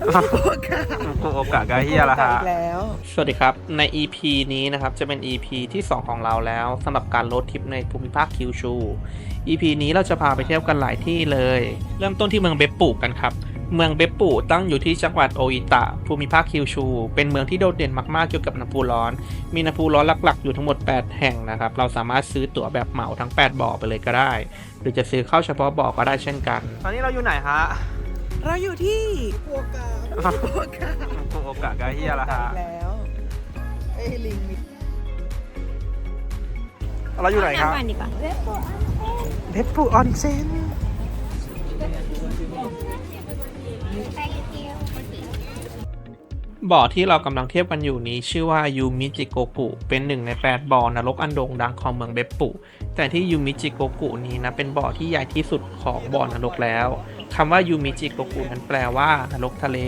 อยู่ที่ฟุกุโอกะฟุกุโอกะโกโอกะกาเฮียละฮะอีกแล้ว สวัสดีครับ ใน EP นี้นะครับจะเป็น EP ที่ 2 ของเราแล้วสำหรับการโรดทริปในภูมิภาคคิวชู EP นี้เราจะพาไปเที่ยวกันหลายที่เลย เริ่มต้นที่เมืองเบปปุกันครับ เมืองเบปปุตั้งอยู่ที่จังหวัดโออิตะ ภูมิภาคคิวชู เป็นเมืองที่โดดเด่นมากๆเกี่ยวกับน้ำพุร้อน มีน้ำพุร้อนหลักๆ อยู่ทั้งหมด 8 แห่งนะครับ เราสามารถซื้อตั๋วแบบเหมาทั้ง 8 บ่อไปเลยก็ได้ หรือจะซื้อเข้าเฉพาะบ่อก็ได้เช่นกัน ตอนนี้เราอยู่ไหนฮะ เราอยู่ที่ฟุกุโอกะฟุกุโอกะโกโอกะกาเฮียละฮะอีกแล้วไอ้ลิงนี่เราอยู่ไหนครับน้ำมันดีกว่าเบปปุออนเซนบ่อที่เรากำลังเทียบกันอยู่นี้ ชื่อว่ายูมิจิโกกุเป็นหนึ่งใน 8 บ่อนรกอันโด่งดังของเมืองเบปปุแต่ที่ยูมิจิโกกุนี้นะเป็นบ่อที่ใหญ่ที่สุดของบ่อนรกแล้ว คำว่ายูมิจิโกกุนั้นแปลว่านรกทะเล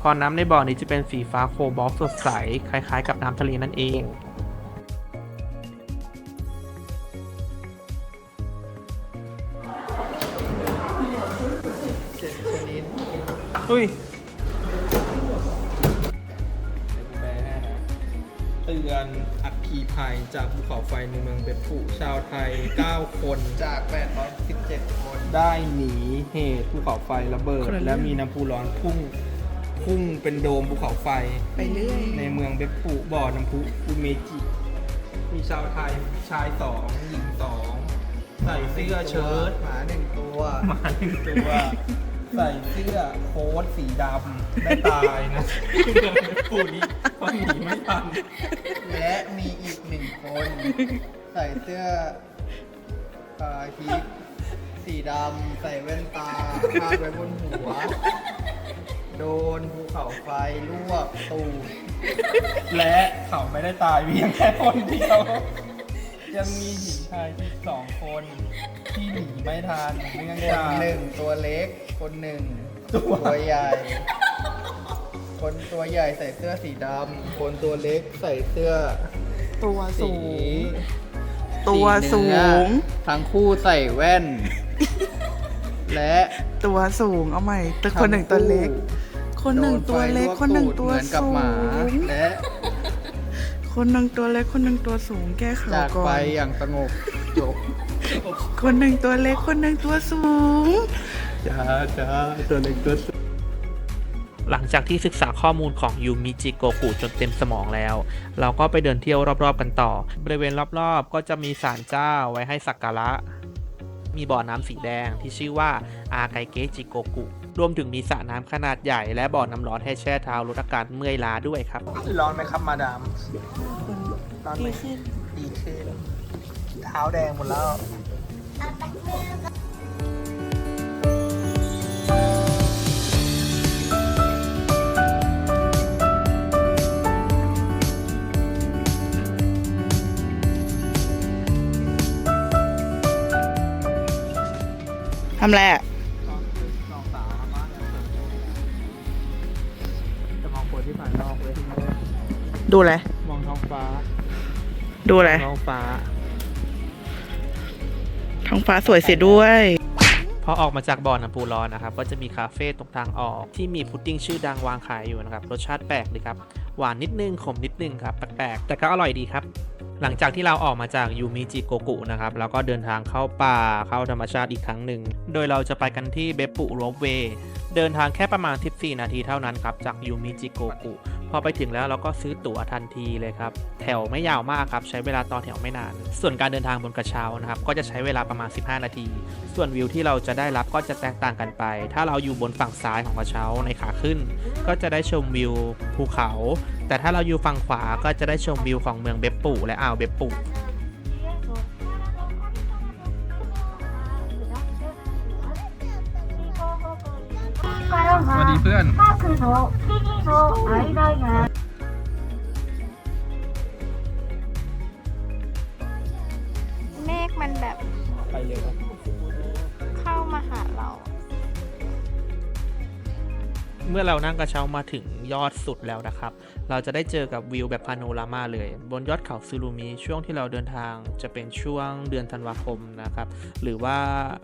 พอน้ำในบ่อนี้จะเป็นสีฟ้าโคบอลสดใส คล้ายๆ กับน้ำทะเลนั่นเองอุ้ยเตือนอัคคีภัยจากภูเขาไฟในเมืองเบปปุชาวไทย 9 คนจาก817คน ได้หนีเหตุภูเขาไฟระเบิดและมีน้ำพุร้อนพุ่งพุ่งเป็นโดมภูเขาไฟ ไปเรื่อย ในเมืองเบปปุบ่อน้ำพุอุเมจิ มีชาวไทยชายสองหญิงสองใส่เสื้อเชิ้ตหมาหนึ่งตัวหมาหนึ่งตัว ใส่เสื้อโค้ทสีดำไม่ตายนะเมืองเบปปุนี้เพราะหนีไม่ทัน และมีอีกหนึ่งคน ใส่เสื้อคาคิ สีดำ ใส่แว่นตาคาดไว้บนหัว โดนภูเขาไฟลวกตูดและเขาไม่ได้ตายเพียงแค่คนเดียว ยังมีหญิงชายอีกสองคนที่หนีไม่ทันเนื่องคจานกหนึ่งตัวเล็ก คนหนึ่งตัวตัวใหญ่ คนตัวใหญ่ใส่เสื้อสีดำ คนตัวเล็กใส่เสื้อตัวสี สูง ตัวสูงเนื้อทั้งคู่ใส่แว่น และตัวสูงเอาใหม่ตัวคนหนึ่งตัวเล็ก คนหนึ่งตัวเล็ก คนหนึ่งตัวเหมือนกับสูหมางและคนหนึ่งตัวเล็กคนหนึ่งตัวสูงแก้ข่าวจากก่อไปนอย่างสงบจบคนหนึ่งตัวเล็กคนหนึ่งตัวสูงจ้าจ้าตัวเล็กตัวหลังจากที่ศึกษาข้อมูลของยูมิจิโกกุจนเต็มสมองแล้ว เราก็ไปเดินเที่ยวรอบๆกันต่อ บริเวณรอบๆ ก็จะมีศาลเจ้าไว้ให้สักการะ มีบ่อน้ำสีแดงที่ชื่อว่าอาไกเกจิโกกุ รวมถึงมีสระน้ำขนาดใหญ่และบ่อน้ำร้อนให้แช่เท้าลดอาการเมื่อยล้าด้วยครับ ร้อนไหมครับมาดาม ร้อนไหมดีขึ้นดีขึ้นเท้าแดงหมดแล้ว ทำไรอะจะมองคนที่ภายนอกเลยดูอะไร มองท้องฟ้า ดูอะไร ท้องฟ้า ท้องฟ้าสวยเสียด้วย พอออกมาจากบ่อน้ำพุร้อนนะครับ ก็จะมีคาเฟ่ตรงทางออก ที่มีพุดดิ้งชื่อดังวางขายอยู่นะครับ รสชาติแปลกดีครับ หวานนิดนึง ขมนิดนึงครับ แปลกๆ แต่ก็อร่อยดีครับ หลังจากที่เราออกมาจากยูมิจิโกกุนะครับแล้วก็เดินทางเข้าป่าเข้าธรรมชาติอีกครั้งหนึ่ง โดยเราจะไปกันที่เบปุโรบเวเดินทางแค่ประมาณ 14 นาทีเท่านั้นครับ จากยูมิจิโกกุ พอไปถึงแล้วเราก็ซื้อตั๋วทันทีเลยครับ แถวไม่ยาวมากครับ ใช้เวลาต่อแถวไม่นาน ส่วนการเดินทางบนกระเช้านะครับ ก็จะใช้เวลาประมาณ 15 นาที ส่วนวิวที่เราจะได้รับก็จะแตกต่างกันไป ถ้าเราอยู่บนฝั่งซ้ายของกระเช้าในขาขึ้น ก็จะได้ชมวิวภูเขา แต่ถ้าเราอยู่ฝั่งขวาก็จะได้ชมวิวของเมืองเบปปูและอ่าวเบปปูสวัสดีเพื่อนเมฆมันแบบเข้ามาหาเรา เมื่อเรานั่งกระเช้ามาถึงยอดสุดแล้วนะครับ เราจะได้เจอกับวิวแบบพาโนรามาเลย บนยอดเขาซูรูมิช่วงที่เราเดินทางจะเป็นช่วงเดือนธันวาคมนะครับ หรือว่า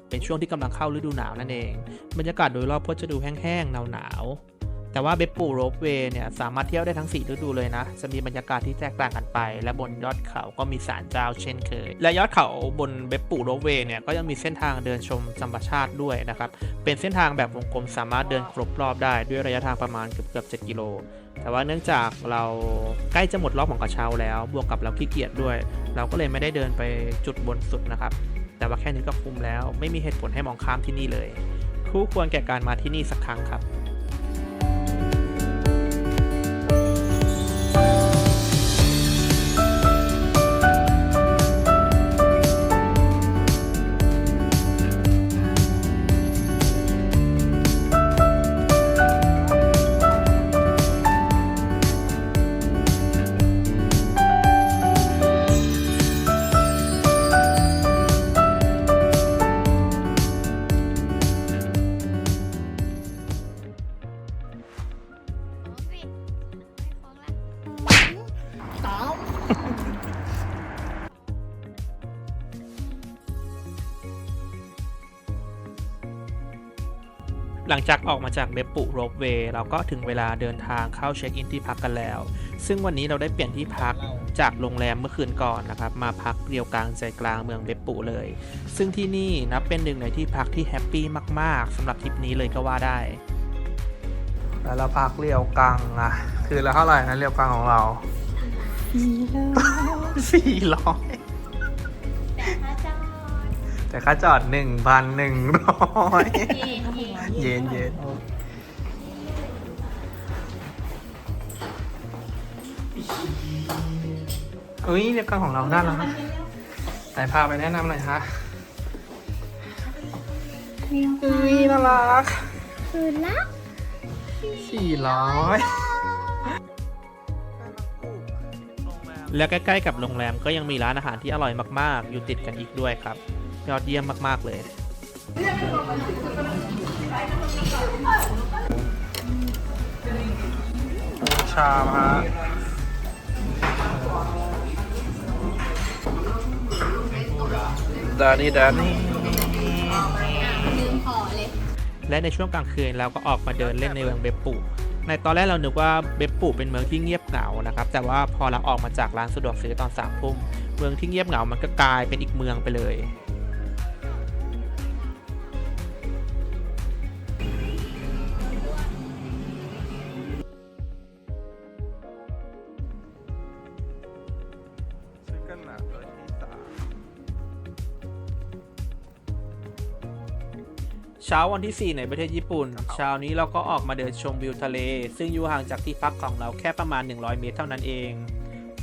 เป็นช่วงที่กำลังเข้าฤดูหนาวนั่นเอง บรรยากาศโดยรอบก็จะดูแห้งๆหนาวๆ แต่ว่าเบปปูโรปเวย์เนี่ยสามารถเที่ยวได้ทั้ง 4 ฤดูเลยนะ จะมีบรรยากาศที่แตกต่างกันไป และบนยอดเขาก็มีศาลเจ้าเช่นเคย และยอดเขาบนเบปปูโรปเวย์เนี่ยก็ยังมีเส้นทางเดินชมธรรมชาติด้วยนะครับ เป็นเส้นทางแบบวงกลมสามารถเดินครบรอบได้ด้วยระยะทางประมาณเกือบเกือบ7กิโลแต่ว่าเนื่องจากเราใกล้จะหมดรอบของกระเช้าแล้ว บวกกับเราขี้เกียจด้วย เราก็เลยไม่ได้เดินไปจุดบนสุดนะครับ แต่ว่าแค่นี้ก็คุ้มแล้ว ไม่มีเหตุผลให้มองข้ามที่นี่เลย คู่ควรแก่การมาที่นี่สักครั้งครับ หลังจากออกมาจากเบปปุโรปเวย์เราก็ถึงเวลาเดินทางเข้าเช็คอินที่พักกันแล้ว ซึ่งวันนี้เราได้เปลี่ยนที่พักจากโรงแรมเมื่อคืนก่อนนะครับ มาพักเรียวกลางใจกลางเมืองเบปปุเลย ซึ่งที่นี่นับเป็นหนึ่งในที่พักที่แฮปปี้มากๆสำหรับทริปนี้เลยก็ว่าได้ แล้วเราพักเรียวกังอะคือละเท่าไหร่นะเรียวกังของเราสี่ร้อยแต่ค่าจอดหนึ่งพันหนึ่งร้อย เย็นเย็นอุ้ยเรียวกังของเราน่ารักไหนพาไปแนะนำหน่อยฮะอุ้ยน่ารักคือละสี่ร้อยแล้วใกล้ๆกับโรงแรมก็ยังมีร้านอาหารที่อร่อยมากๆ อยู่ติดกันอีกด้วยครับ ยอดเยี่ยมมากๆเลย ชามฮะดานี่ดานี่และในช่วงกลางคืนเราก็ออกมาเดินเล่นในเมืองเบปปุในตอนแรกเรานึกว่าเบปปุเป็นเมืองที่เงียบเหงานะครับ แต่ว่าพอเราออกมาจากร้านสะดวกซื้อตอนสามทุ่มเมืองที่เงียบเหงามันก็กลายเป็นอีกเมืองไปเลย ช้าวันที่ 4 ในประเทศญี่ปุ่น เช้านี้เราก็ออกมาเดินชมวิวทะเล ซึ่งอยู่ห่างจากที่พักของเราแค่ประมาณ 100 เมตรเท่านั้นเอง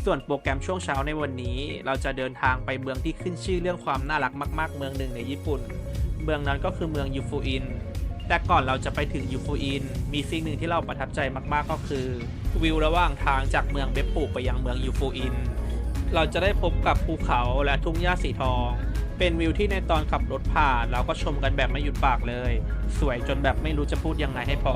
ส่วนโปรแกรมช่วงเช้าในวันนี้ เราจะเดินทางไปเมืองที่ขึ้นชื่อเรื่องความน่ารักมาก ๆ เมืองหนึ่งในญี่ปุ่น เมืองนั้นก็คือเมืองยูฟูอิน แต่ก่อนเราจะไปถึงยูฟูอิน มีสิ่งหนึ่งที่เราประทับใจมาก ๆ ก็คือวิวระหว่างทางจากเมืองเบปปุไปยังเมืองยูฟูอิน เราจะได้พบกับภูเขาและทุ่งหญ้าสีทอง เป็นวิวที่ในตอนขับรถผ่านเราก็ชมกันแบบไม่หยุดปากเลย สวยจนแบบไม่รู้จะพูดยังไงให้พอ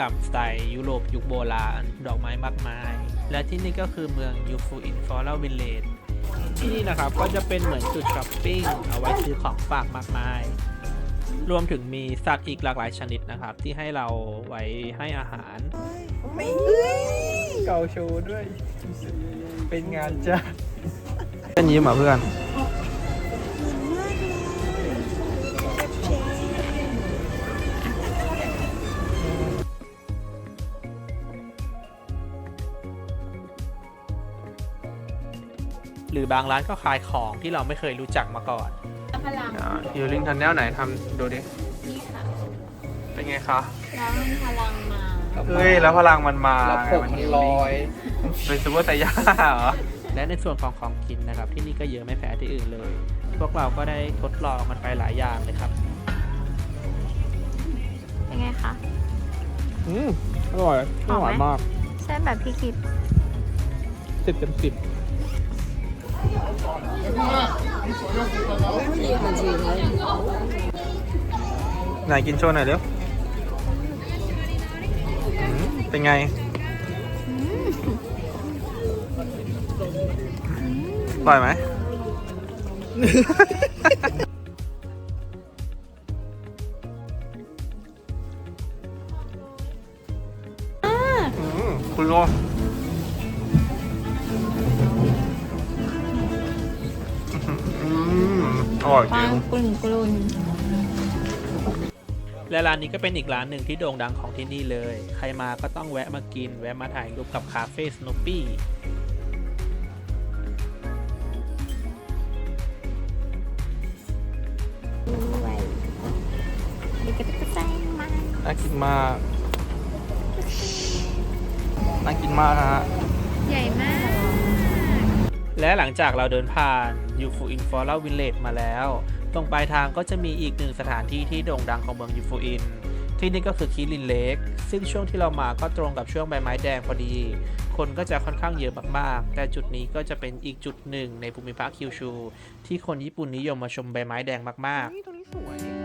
กรรมสไตล์ยุโรปยุคโบราณ ดอกไม้มากมาย และที่นี่ก็คือเมืองยูฟูอินฟอร์ลวิลเลจที่นี่นะครับก็จะเป็นเหมือนจุดช้อปปิ้ง เอาไว้ซื้อของฝากมากมาย รวมถึงมีสัตว์อีกหลากหลายชนิดนะครับ ที่ให้เราไว้ให้อาหารเกาโชว์ด้วย เป็นงานจ้าเป็นยิ้มอะเพื่อน รือบางร้านก็ขายของที่เราไม่เคยรู้จักมาก่อนพลังฮิลลิ่งทันแนลไหนทำดูดิ นี่ค่ะ เป็นไงคะแล้วมันพลังมาเฮ้ย แล้วพลังมันมาแล้วผมมันลอยเป็นซูเปอร์ไซย่าเหรอ และในส่วนของของกินนะครับ ที่นี่ก็เยอะไม่แพ้ที่อื่นเลย พวกเราก็ได้ทดลองมันไปหลายอย่างเลยครับ เป็นไงคะ อืมอร่อยอร่อยมากกใช่แบบพี่คิดสิบเต็มสิบ ไหนกินโชว์หน่อยเร็วอืมเป็นไง อร่อยไหม อืมคุณโล อร่อยจริงกลุ่นกลุ่นและร้านนี้ก็เป็นอีกร้านหนึ่งที่โด่งดังของที่นี่เลย ใครมาก็ต้องแวะมากิน แวะมาถ่ายรูปกับคาเฟ่สโนปี้ด้วยเด็กกระจายมาน่ากินมาก น่ากินมากฮะ ใหญ่มาก และหลังจากเราเดินผ่านยูฟูอินฟอร์ลวิลเลจมาแล้ว ตรงปลายทางก็จะมีอีกหนึ่งสถานที่ที่โด่งดังของเมืองยูฟูอิน ที่นี่ก็คือคิรินเลกซึ่งช่วงที่เรามาก็ตรงกับช่วงใบไม้แดงพอดี คนก็จะค่อนข้างเยอะมากๆ แต่จุดนี้ก็จะเป็นอีกจุดหนึ่งในภูมิภาคคิวชู ที่คนญี่ปุ่นนิยมมาชมใบไม้แดงมากๆนี่ตรงนี้สวย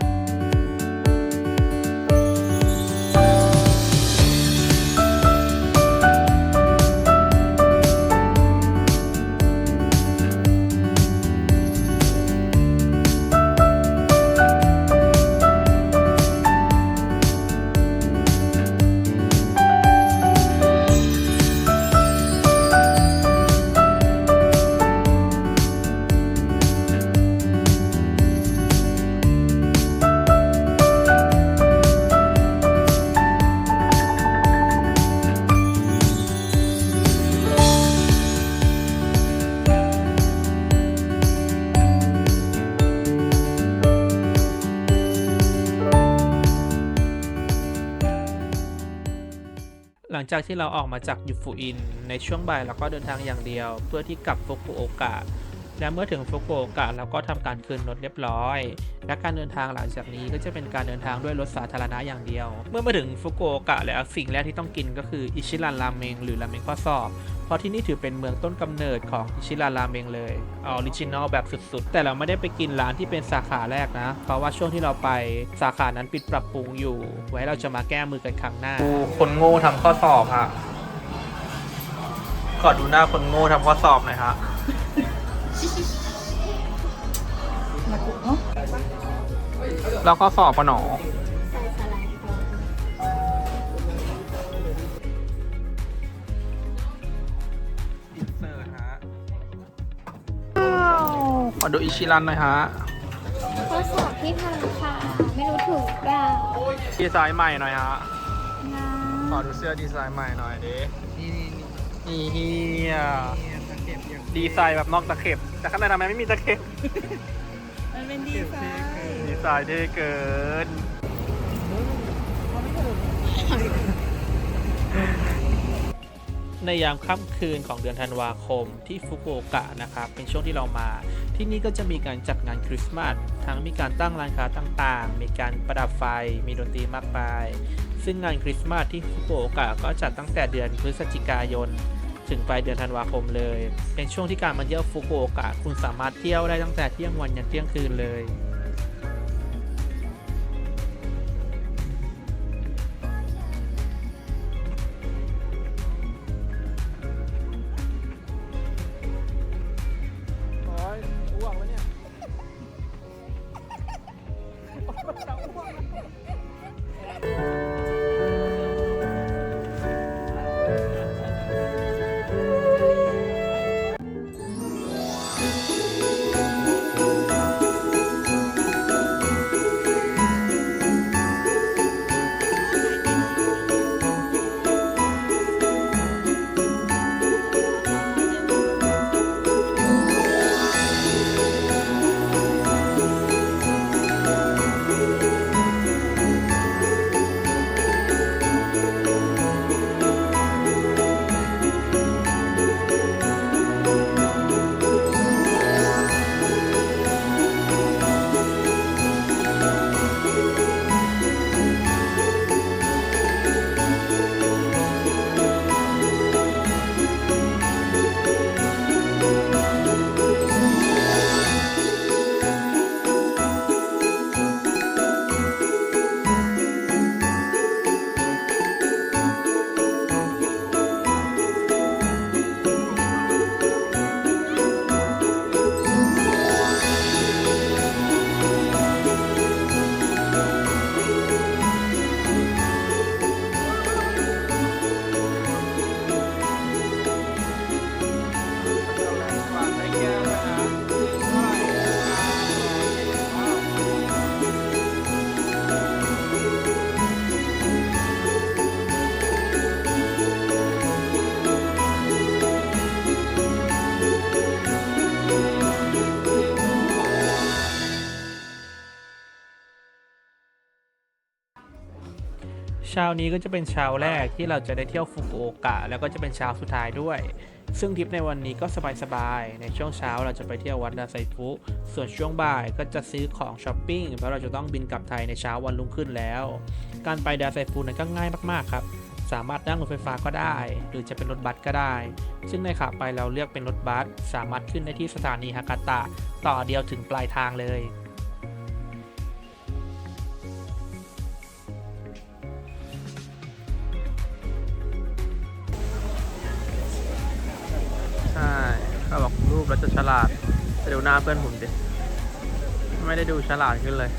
งจากที่เราออกมาจากยูฟูอิน ในช่วงบ่ายเราก็เดินทางอย่างเดียว เพื่อที่กลับฟุกุโอกะ และเมื่อถึงฟุกุโอกะเราก็ทำการคืนรถเรียบร้อย และการเดินทางหลังจากนี้ก็จะเป็นการเดินทางด้วยรถสาธารณะอย่างเดียว เมื่อมาถึงฟุกุโอกะแล้วสิ่งแรกที่ต้องกินก็คืออิชิรันราเมงหรือรามเมงข้อสอบเพราะที่นี่ถือเป็นเมืองต้นกำเนิดของอิชิรันราเมงเลยออริจินอลแบบสุดๆ แต่เราไม่ได้ไปกินร้านที่เป็นสาขาแรกนะ เพราะว่าช่วงที่เราไปสาขานั้นปิดปรับปรุงอยู่ ไว้เราจะมาแก้มือกันครั้งหน้าคนโง่ทำข้อสอบฮะขอดูหน้าคนโง่ทำข้อสอบหน่อยฮะ แล้วข้อสอบปะหนอใส่สไลด์ก่อนอินเสิร์ตฮะขอดูอิชิรันหน่อยฮะข้อสอบที่พังค่ะ ไม่รู้ถูกเปล่าดีไซน์ใหม่หน่อยฮะนะขอดูเสื้อดีไซน์ใหม่หน่อยดินี่นี่นี่นี่เฮีย ดีไซน์แบบนอกตะเข็บ แต่ข้างในทำไมไม่มีตะเข็บ มันเป็นดีไซน์ดีไซน์เท่เกิน ในยามค่ำคืนของเดือนธันวาคมที่ฟุกุโอกะนะครับ เป็นช่วงที่เรามา ที่นี่ก็จะมีการจัดงานคริสต์มาส ทั้งมีการตั้งร้านค้าต่างๆ มีการประดับไฟ มีดนตรีมากมาย ซึ่งงานคริสต์มาสที่ฟุกุโอกะก็จัดตั้งแต่เดือนพฤศจิกายน ถึงปลายเดือนธันวาคมเลย เป็นช่วงที่การมาเที่ยวฟุกุโอกะ คุณสามารถเที่ยวได้ตั้งแต่เที่ยงวันยันเที่ยงคืนเลยโอ้ยอ้วกแล้วเนี่ย เช้านี้ก็จะเป็นเช้าแรกที่เราจะได้เที่ยวฟุกุโอกะ แล้วก็จะเป็นเช้าสุดท้ายด้วย ซึ่งทริปในวันนี้ก็สบายๆ ในช่วงเช้าเราจะไปเที่ยววัดดาไซฟุ ส่วนช่วงบ่ายก็จะซื้อของช้อปปิ้งเพราะเราจะต้องบินกลับไทยในเช้าวันรุ่งขึ้นแล้ว การไปดาไซฟุนั้นก็ง่ายมากๆครับสามารถนั่งรถไฟฟ้าก็ได้ หรือจะเป็นรถบัสก็ได้ ซึ่งในขาไปเราเลือกเป็นรถบัสสามารถขึ้นได้ที่สถานีฮากาตะ ต่อเดียวถึงปลายทางเลย จะฉลาดไปดูหน้าเพื่อนผมดิ ไม่ได้ดูฉลาดขึ้นเลย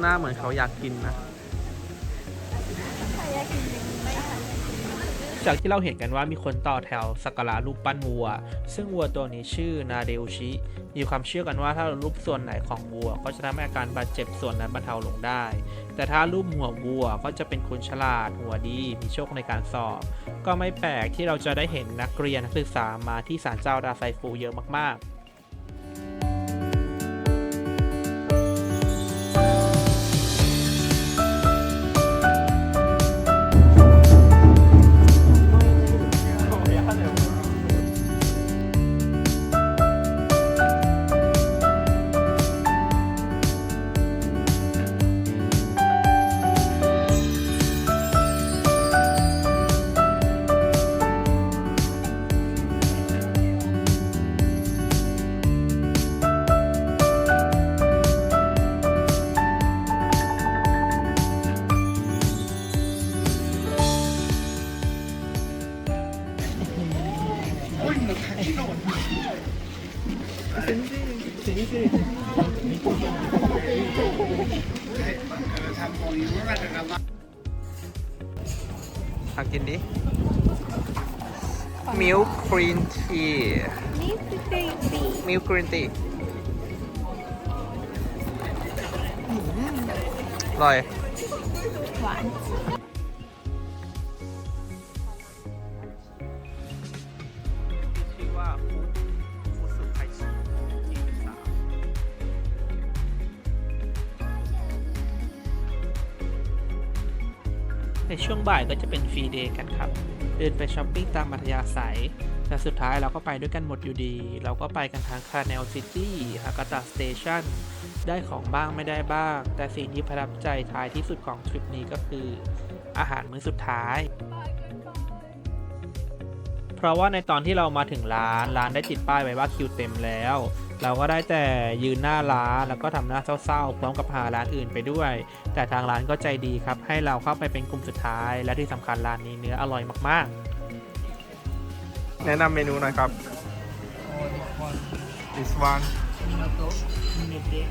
หน้าเหมือนเขาอยากกินนะ จากที่เราเห็นกันว่ามีคนต่อแถวสักการะรูปปั้นวัว ซึ่งวัวตัวนี้ชื่อนาเดลชิ มีความเชื่อกันว่าถ้าเรารูปส่วนไหนของวัว ก็จะทำให้อาการบาดเจ็บส่วนนั้นบรรเทาลงได้ แต่ถ้ารูปหัววัวก็จะเป็นคนฉลาด หัวดี มีโชคในการสอบ ก็ไม่แปลกที่เราจะได้เห็นนักเรียนนักศึกษามาที่ศาลเจ้าดาไซฟูเยอะมากๆ อร่อย หวาน ชื่อว่าฟุฟุสุไคชิยี่สิบสามในช่วงบ่ายก็จะเป็นฟรีเดย์กันครับ เดินไปช้อปปิ้งตามมัธยาศัย แต่สุดท้ายเราก็ไปด้วยกันหมดอยู่ดี เราก็ไปกันทางคา n นลซิตี้ฮากาตะสเตชัน ได้ของบ้างไม่ได้บ้าง แต่สิ่งที่ประทับใจท้ายที่สุดของทริปนี้ก็คือ อาหารมื้อสุดท้าย เพราะว่าในตอนที่เรามาถึงร้านร้านได้ติดป้ายไว้ว่าคิวเต็มแล้ว เราก็ได้แต่ยืนหน้าร้านแล้วก็ทำหน้าเศร้าๆพร้อมกับหาร้านอื่นไปด้วย แต่ทางร้านก็ใจดีครับ ให้เราเข้าไปเป็นกลุ่มสุดท้าย และที่สำคัญร้านนี้เนื้ออร่อยมากๆ แนะนำเมนูหน่อยครับอ้ทุกคน this one มิโนโตะมิเนเดะ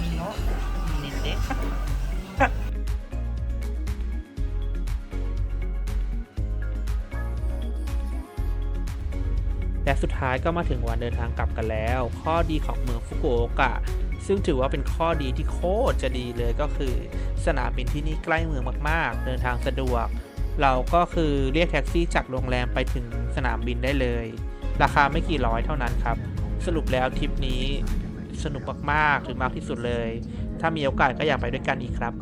มิโนะมิเนเดะและสุดท้ายก็มาถึงวันเดินทางกลับกันแล้ว ข้อดีของเมืองฟุกุโอกะ ซึ่งถือว่าเป็นข้อดีที่โคตรจะดีเลยก็คือ สนามบินที่นี่ใกล้เมืองมากๆ เดินทางสะดวก เราก็คือเรียกแท็กซี่จากโรงแรมไปถึงสนามบินได้เลย ราคาไม่กี่ร้อยเท่านั้นครับ สรุปแล้วทริปนี้สนุกมากๆ ถึงมากที่สุดเลย ถ้ามีโอกาสก็อยากไปด้วยกันอีกครับ